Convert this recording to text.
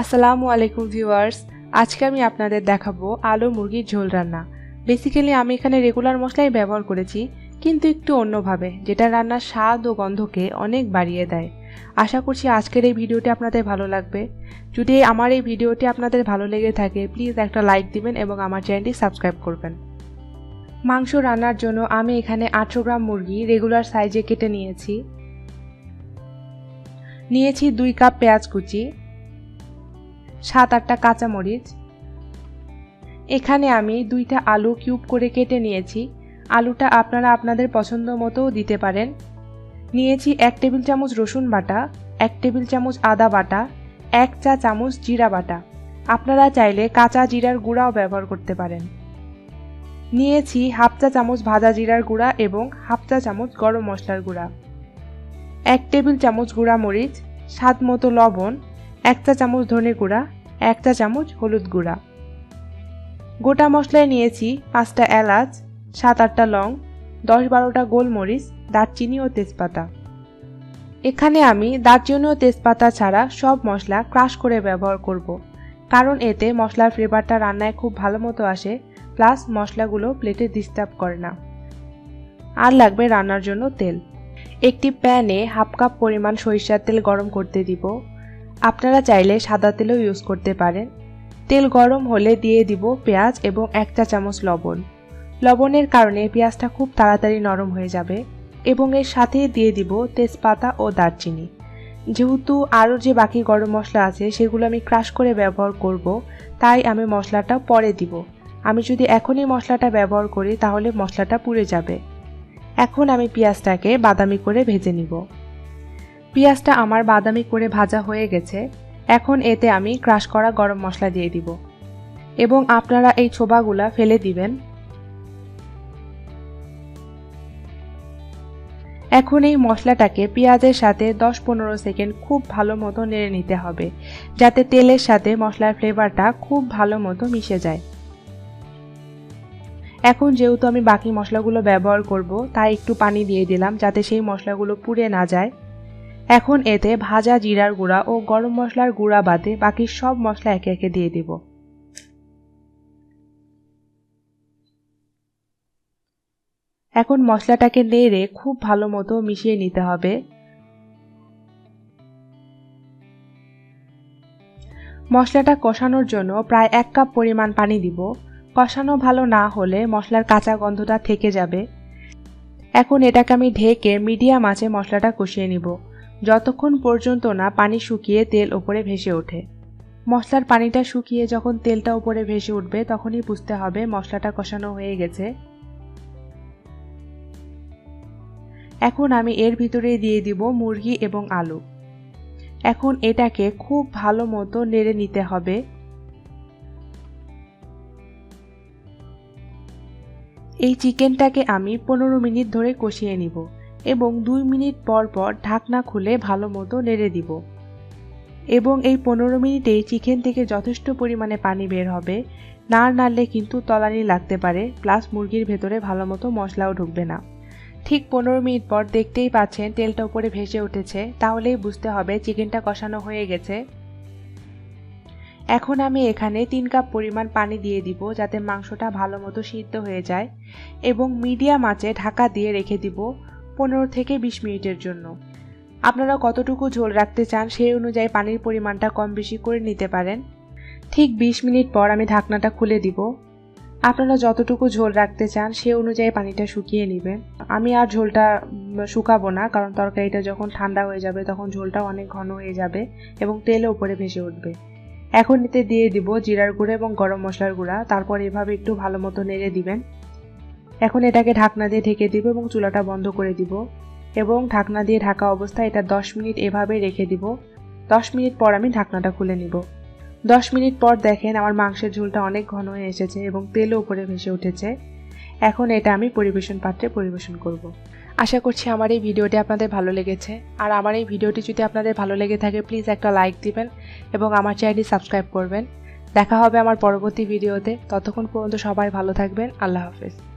আসসালামু আলাইকুম ভিউয়ার্স। আজকে আমি আপনাদের দেখাবো আলু মুরগির ঝোল রান্না। বেসিক্যালি আমি এখানে রেগুলার মশলাই ব্যবহার করেছি, কিন্তু একটু অন্যভাবে, যেটা রান্নার স্বাদ ও গন্ধকে অনেক বাড়িয়ে দেয়। আশা করছি আজকের এই ভিডিওটি আপনাদের ভালো লাগবে। যদি আমার এই ভিডিওটি আপনাদের ভালো লেগে থাকে প্লিজ একটা লাইক দিবেন এবং আমার চ্যানেলটি সাবস্ক্রাইব করবেন। মাংস রান্নার জন্য আমি এখানে আটশো গ্রাম মুরগি রেগুলার সাইজে কেটে নিয়েছি। নিয়েছি দুই কাপ পেঁয়াজ কুচি। সাত আটটা কাঁচামরিচ। এখানে আমি দুইটা আলু কিউব করে কেটে নিয়েছি। আলুটা আপনারা আপনাদের পছন্দ মতোও দিতে পারেন। নিয়েছি এক টেবিল চামচ রসুন বাটা, এক টেবিল চামচ আদা বাটা, এক চা চামচ জিরা বাটা। আপনারা চাইলে কাঁচা জিরার গুঁড়াও ব্যবহার করতে পারেন। নিয়েছি হাফ চা চামচ ভাজা জিরার গুঁড়া এবং হাফ চা চামচ গরম মশলার গুঁড়া। এক টেবিল চামচ গুঁড়া মরিচ স্বাদ মতো লবণ, এক চা চামচ ধনে গুঁড়া এক চা চামচ হলুদ গুঁড়া। গোটা মশলায় নিয়েছি পাঁচটা এলাচ, সাত আটটা লং, দশ বারোটা গোলমরিচ, দারচিনি ও তেজপাতা। এখানে আমি দারচিনি ও তেজপাতা ছাড়া সব মশলা ক্রাশ করে ব্যবহার করব। কারণ এতে মশলার ফ্লেভারটা রান্নায় খুব ভালো মতো আসে, প্লাস মশলাগুলো প্লেটে ডিস্টার্ব করে না। আর লাগবে রান্নার জন্য তেল। একটি প্যানে হাফ কাপ পরিমাণ সরিষার তেল গরম করতে দিব আপনারা চাইলে সাদা তেলও ইউজ করতে পারেন। তেল গরম হলে দিয়ে দিব পেঁয়াজ এবং এক চা চামচ লবণ। লবণের কারণে পেঁয়াজটা খুব তাড়াতাড়ি নরম হয়ে যাবে এবং এর সাথে দিয়ে দিব তেজপাতা ও দারচিনি। যেহেতু আরও যে বাকি গরম মশলা আছে, সেগুলো আমি ক্রাশ করে ব্যবহার করব, তাই আমি মশলাটা পরে দিব। আমি যদি এখনই মশলাটা ব্যবহার করি, তাহলে মশলাটা পুড়ে যাবে। এখন আমি পেঁয়াজটাকে বাদামি করে ভেজে নিব। পেঁয়াজটা আমার বাদামি করে ভাজা হয়ে গেছে, এখন এতে আমি ক্রাশ করা গরম মশলা দিয়ে দিব। এবং আপনারা এই ছোবাগুলা ফেলে দিবেন। এখন এই মশলাটাকে পেঁয়াজের সাথে দশ পনেরো সেকেন্ড খুব ভালো মতো নেড়ে নিতে হবে, যাতে তেলের সাথে মশলার ফ্লেভারটা খুব ভালো মতো মিশে যায়। এখন যেহেতু আমি বাকি মশলাগুলো ব্যবহার করব, তাই একটু পানি দিয়ে দিলাম যাতে সেই মশলাগুলো পুড়ে না যায়। এখন এতে ভাজা জিরার গুঁড়া ও গরম মশলার গুঁড়া বাদে বাকি সব মশলা একে একে দিয়ে দিব। এখন মশলাটাকে নেড়ে খুব ভালো মতো মিশিয়ে নিতে হবে। মশলাটা কষানোর জন্য প্রায় এক কাপ পরিমাণ পানি দিব। কষানো ভালো না হলে মশলার কাঁচা গন্ধটা থেকে যাবে। এখন এটাকে আমি ঢেকে মিডিয়াম আঁচে মশলাটা কষিয়ে নিব। যতক্ষণ পর্যন্ত না পানি শুকিয়ে তেল ওপরে ভেসে ওঠে। মশলার পানিটা শুকিয়ে যখন তেলটা ওপরে ভেসে উঠবে, তখনই বুঝতে হবে মশলাটা কষানো হয়ে গেছে। এখন আমি এর ভিতরে দিয়ে দিব মুরগি এবং আলু। এখন এটাকে খুব ভালো মতো নেড়ে নিতে হবে। এই চিকেনটাকে আমি পনেরো মিনিট ধরে কষিয়ে নিব। এবং দুই মিনিট পর পর ঢাকনা খুলে ভালো মতো নেড়ে দিব। এবং এই পনেরো মিনিটে চিকেন থেকে যথেষ্ট পরিমাণে পানি বের হবে। না নাড়লে কিন্তু তলানি লাগতে পারে, প্লাস মুরগির ভেতরে ভালো মতো মশলাও ঢুকবে না। ঠিক পনেরো মিনিট পর দেখতেই পাচ্ছেন তেলটা উপরে ভেসে উঠেছে, তাহলেই বুঝতে হবে চিকেনটা কষানো হয়ে গেছে। এখন আমি এখানে তিন কাপ পরিমাণ পানি দিয়ে দিব, যাতে মাংসটা ভালো মতো সিদ্ধ হয়ে যায়। এবং মিডিয়াম আঁচে ঢাকা দিয়ে রেখে দিব। পনেরো থেকে বিশ মিনিটের জন্য। আপনারা কতটুকু ঝোল রাখতে চান সেই অনুযায়ী পানির পরিমাণটা কম বেশি করে নিতে পারেন। ঠিক বিশ মিনিট পর আমি ঢাকনাটা খুলে দিব। আপনারা যতটুকু ঝোল রাখতে চান সে অনুযায়ী পানিটা শুকিয়ে নেবেন। আমি আর ঝোলটা শুকাবো না কারণ তরকারিটা যখন ঠান্ডা হয়ে যাবে তখন ঝোলটা অনেক ঘন হয়ে যাবে এবং তেলে উপরে ভেসে উঠবে। এখন এতে দিয়ে দিব জিরার গুঁড়ো এবং গরম মশলার গুঁড়া। তারপর এভাবে একটু ভালো মতো নেড়ে দিবেন। এখন এটাকে ঢাকনা দিয়ে ঢেকে দিব এবং চুলাটা বন্ধ করে দিব। এবং ঢাকনা দিয়ে ঢাকা অবস্থায় এটা দশ মিনিট এভাবে রেখে দিব। দশ মিনিট পর আমি ঢাকনাটা খুলে নিব। দশ মিনিট পর দেখেন আমার মাংসের ঝোলটা অনেক ঘন হয়ে এসেছে এবং তেলও উপরে ভেসে উঠেছে। এখন এটা আমি পরিবেশন পাত্রে পরিবেশন করব। আশা করছি আমার এই ভিডিওটি আপনাদের ভালো লেগেছে। আর আমার এই ভিডিওটি যদি আপনাদের ভালো লেগে থাকে প্লিজ একটা লাইক দিবেন এবং আমার চ্যানেলটি সাবস্ক্রাইব করবেন। দেখা হবে আমার পরবর্তী ভিডিওতে। ততক্ষণ পর্যন্ত সবাই ভালো থাকবেন। আল্লাহ হাফেজ।